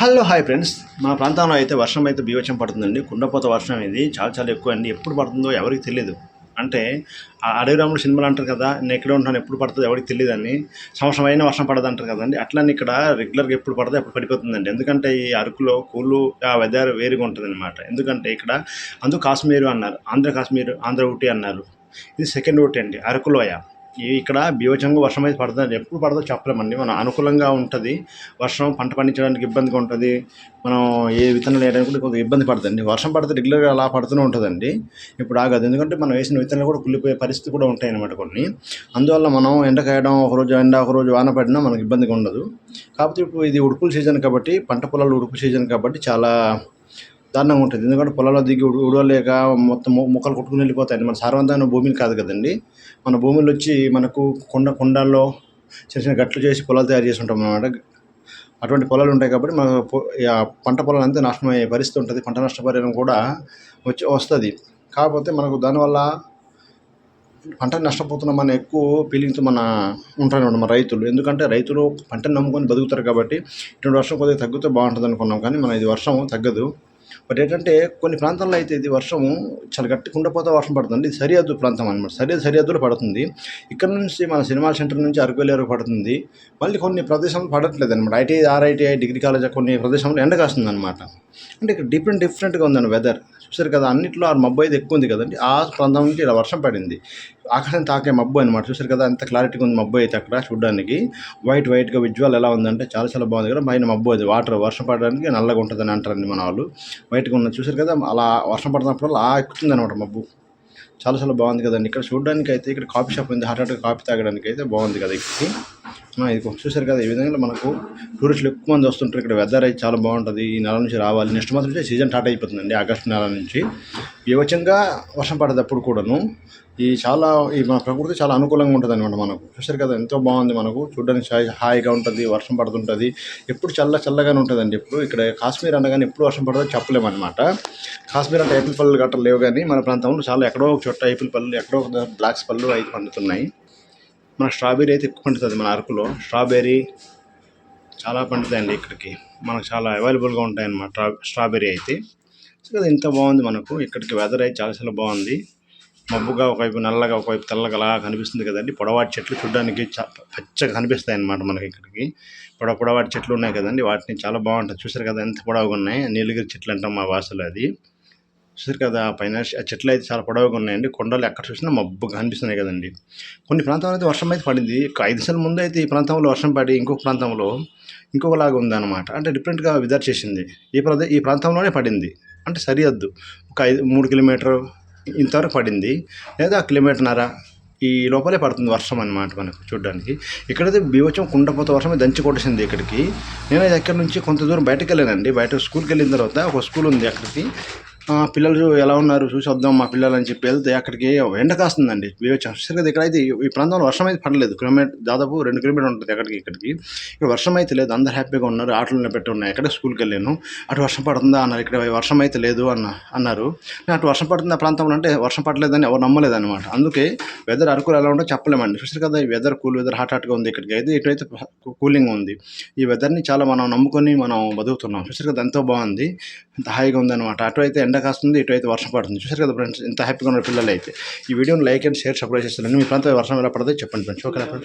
Hello hi friends. మా ప్రాంతంలో అయితే వర్షం అయితే బీవచ్చం పడుతుందండి. కుండపోత వర్షం ఇది. చాలా చాలా ఎక్కువ అండి. ఎప్పుడు పడుతుందో ఎవరికి తెలియదు అంటే ఆ అడవి రాముడు సినిమాలు అంటారు కదా నేను ఎక్కడ ఉంటాను ఎప్పుడు పడుతుందో ఎవరికి తెలియదు అని. సంవత్సరం అయినా వర్షం పడదు అంటారు కదండి అట్లనే ఇక్కడ రెగ్యులర్గా ఎప్పుడు పడదో ఎప్పుడు పడిపోతుందండి. ఎందుకంటే ఈ అరకులో కూలు ఆ వెదర్ వేరుగా ఉంటుంది అనమాట ఎందుకంటే ఇక్కడ అందుకు కాశ్మీరు అన్నారు ఆంధ్ర కాశ్మీర్ ఆంధ్ర ఊటీ అన్నారు. ఇది సెకండ్ ఊటీ అండి అరకులోయ. ఇక్కడ బీవచంగా వర్షం అయితే పడుతుంది ఎప్పుడు పడదో చెప్పలేమండి. మనం అనుకూలంగా ఉంటుంది. వర్షం పంట పండించడానికి ఇబ్బందిగా ఉంటుంది. మనం ఏ విత్తనాలు వేయడానికి కూడా కొంచెం ఇబ్బంది పడుతుంది వర్షం పడితే రెగ్యులర్గా అలా పడుతూనే ఉంటుందండి. ఇప్పుడు ఆగదు. ఎందుకంటే మనం వేసిన విత్తనాలు కూడా కుళ్ళిపోయే పరిస్థితి కూడా ఉంటాయి అన్నమాట కొన్ని. అందువల్ల మనం ఎండకాయడం ఒకరోజు ఎండ ఒకరోజు వాన పడినా మనకు ఇబ్బందిగా ఉండదు. కాకపోతే ఇప్పుడు ఇది ఉడుపుల సీజన్ కాబట్టి పంట పొలాలు ఉడుపు సీజన్ కాబట్టి చాలా దారుణంగా ఉంటుంది. ఎందుకంటే పొలాల్లో దిగి ఉడవలేక మొత్తం మొ- మొక్కలు కొట్టుకుని వెళ్ళిపోతాయి మన సారవంతమైన భూమిని కాదు కదండి. మన భూములు వచ్చి మనకు కొండ కొండల్లో చిన్న చిన్న గట్లు చేసి పొలాలు తయారు చేసి ఉంటాం అన్నమాట. అటువంటి పొలాలు ఉంటాయి కాబట్టి మన పంట పొలాలు అంతా నాశనం అయ్యే పరిస్థితి ఉంటుంది. పంట నష్టపరిహారం కూడా వచ్చి వస్తుంది. కాకపోతే మనకు దానివల్ల పంట నష్టపోతున్నామని ఎక్కువ ఫీలింగ్తో మన ఉంటారన్నమాట మన రైతులు. ఎందుకంటే రైతులు పంటను నమ్ముకొని బతుకుతారు కాబట్టి ఇటువంటి వర్షం కొద్దిగా తగ్గితే బాగుంటుంది అనుకున్నాం కానీ మన ఇది వర్షం తగ్గదు. బట్ ఏంటంటే కొన్ని ప్రాంతాల్లో అయితే ఇది వర్షము చాలా గట్టి కుండపోతే వర్షం పడుతుంది. ఇది సరిహద్దు ప్రాంతం అనమాట సరిహద్దు సరిహద్దులు పడుతుంది. ఇక్కడ నుంచి మన సినిమా సెంటర్ నుంచి అరకు వెళ్ళే వరకు పడుతుంది. మళ్ళీ కొన్ని ప్రదేశాలు పడట్లేదు అనమాట ఐటీఐ ఆర్ఐటీఐ డిగ్రీ కాలేజ్ కొన్ని ప్రదేశంలో ఎండ కాస్తుంది అనమాట అంటే ఇక్కడ డిఫరెంట్ డిఫరెంట్గా ఉందండి వెదర్. చూసారు కదా అన్నింటిలో ఆ మబ్బు అయితే ఎక్కువ ఉంది కదండి. ఆ ప్రాంతం నుంచి ఇలా వర్షం పడింది. ఆకాశం తాకే మబ్బు అనమాట చూసారు కదా అంత క్లారిటీగా ఉంది మబ్బు అయితే అక్కడ చూడడానికి. వైట్ వైట్గా విజువల్ ఎలా ఉందంటే చాలా చాలా బాగుంది కదా. పైన మబ్బు అది వాటర్ వర్షం పడడానికి నల్లగా ఉంటుందని అంటారండి మన వాళ్ళు. వైట్గా ఉన్నది చూసారు కదా అలా వర్షం పడుతున్నప్పుడు అలా ఎక్కుతుంది అనమాట మబ్బు. చాలా చాలా బాగుంది కదండి. ఇక్కడ చూడడానికి అయితే ఇక్కడ కాఫీ షాప్ ఉంది హాట్ హాట్గా కాఫీ తాగడానికి అయితే బాగుంది కదా ఇక్కడికి ఇది చూసారు కదా ఈ విధంగా మనకు టూరిస్టులు ఎక్కువ మంది వస్తుంటారు. ఇక్కడ వెదర్ అయితే చాలా బాగుంటుంది ఈ నెల నుంచి రావాలి. నెక్స్ట్ మంత్ నుంచి సీజన్ స్టార్ట్ అయిపోతుందండి ఆగస్టు నెల నుంచి. వివచంగా వర్షం పడేటప్పుడు కూడాను ఈ చాలా ఈ మన ప్రకృతి చాలా అనుకూలంగా ఉంటుంది అనమాట మనకు. చూసారు కదా ఎంతో బాగుంది మనకు. చూడడానికి హాయి- హాయిగా ఉంటుంది వర్షం పడుతుంటుంది. ఎప్పుడు చల్ల చల్లగానే ఉంటుందండి ఇప్పుడు ఇక్కడ కాశ్మీర్ అనగానే ఎప్పుడు వర్షం పడదో చెప్పలేము అనమాట కాశ్మీర్ అంటే ఏపిల్ పళ్ళు గట్ట లేవు కానీ మన ప్రాంతంలో చాలా ఎక్కడో ఒక చోట ఏపిల్ పళ్ళు ఎక్కడో ఒక బ్లాక్స్ పళ్ళు అయితే పండుతున్నాయి. మన స్ట్రాబెర్రీ అయితే ఎక్కువ పండుతుంది మన అరకులో. స్ట్రాబెర్రీ చాలా పండుతాయండి ఇక్కడికి. మనకు చాలా అవైలబుల్గా ఉంటాయన్నమాట స్ట్రా స్ట్రాబెర్రీ అయితే. సో ఇంత బాగుంది మనకు. ఇక్కడికి వెదర్ అయితే చాలా చాలా బాగుంది. మబ్బుగా ఒకవైపు నల్లగా ఒకవైపు తెల్లగా అలా కనిపిస్తుంది కదండి. పొడవాటి చెట్లు చూడడానికి చా పచ్చగా కనిపిస్తాయి అన్నమాట మనకి ఇక్కడికి. పొడవ పొడవాటి చెట్లు ఉన్నాయి కదండి. వాటిని చాలా బాగుంటుంది చూసారు కదా ఎంత పొడవుగా ఉన్నాయి. నీలగిరి చెట్లు అంటాం మా భాషలో అది. చూసారు కదా పైన చెట్లు అయితే చాలా పొడవుగా ఉన్నాయండి. కొండలు ఎక్కడ చూసినా మబ్బుగా కనిపిస్తున్నాయి కదండి. కొన్ని ప్రాంతాల్లో అయితే వర్షం అయితే పడింది. ఒక ఐదు సార్లు ముందు అయితే ఈ ప్రాంతంలో వర్షం పడి ఇంకొక ప్రాంతంలో ఇంకొకలాగా ఉందన్నమాట. అంటే డిఫరెంట్గా విదర్ చేసింది. ఈ ప్రదే ఈ ప్రాంతంలోనే పడింది. అంటే సరిహద్దు. ఒక ఐదు మూడు కిలోమీటర్ ఇంతవరకు పడింది. లేదా కిలోమీటర్నర ఈ లోపలే పడుతుంది వర్షం అనమాట మనకు చూడడానికి. ఇక్కడైతే బీవచ్చం కుండపోత వర్షం దంచి కొట్టేసింది ఇక్కడికి. నేను ఎక్కడి నుంచి కొంత దూరం బయటకు వెళ్ళానండి. బయట స్కూల్కి వెళ్ళిన తర్వాత ఒక స్కూల్ ఉంది అక్కడికి. పిల్లలు ఎలా ఉన్నారు? చూసి వద్దాం మా పిల్లలు అని చెప్పి వెళ్తే అక్కడికి ఎండ కాస్తుందండి. బీవచ్చం ఇక్కడ అయితే ఈ- ఈ ప్రాంతంలో వర్షం అయితే పడలేదు. కిలోమీటర్ దాదాపు రెండు కిలోమీటర్ ఉంటుంది అక్కడికి ఇక్కడికి. ఇక్కడ వర్షం అయితే లేదు. అందరు హ్యాపీగా ఉన్నారు. ఆటలు పెట్టి ఉన్నాయి ఎక్కడ స్కూల్కి వెళ్ళాను. అటు వర్షం పడుతుందా అన్నారు. ఇక్కడ వర్షం అయితే లేదు అన్న అన్నారు. అటు వర్షం పడుతుంది ఆ ప్రాంతంలో అంటే వర్షం పడలేదని ఎవరు నమ్మలేదన్నమాట. అందుకే వెదర్ అరకులు ఎలా ఉంటే చెప్పలేమండి. చూసారు కదా ఈ వెదర్ కూల్ వెదర్ హాట్ హాట్గా ఉంది ఇక్కడికి. అయితే ఇటువైతే కూలింగ్ ఉంది. ఈ వెదర్ని చాలా మనం నమ్ముకొని మనం బతుకుతున్నాం. చూసారు కదా ఎంతో బాగుంది. హాయిగా ఉందన్నమాట. అటు అయితే ఎండ కాస్తుంది ఇటు అయితే వర్షం పడుతుంది. చూసారు కదా ఫ్రెండ్స్ ఇంత హ్యాపీగా ఉన్న పిల్లలు అయితే ఈ వీడియోని లైక్ అండ్ షేర్ సబ్స్క్రైబ్ చేస్తారండి మీ ప్రాంతం వర్షం ఎలా పడదో చెప్పండి ఫ్రెండ్స్. ఓకేనా ఫ్రెండ్స్?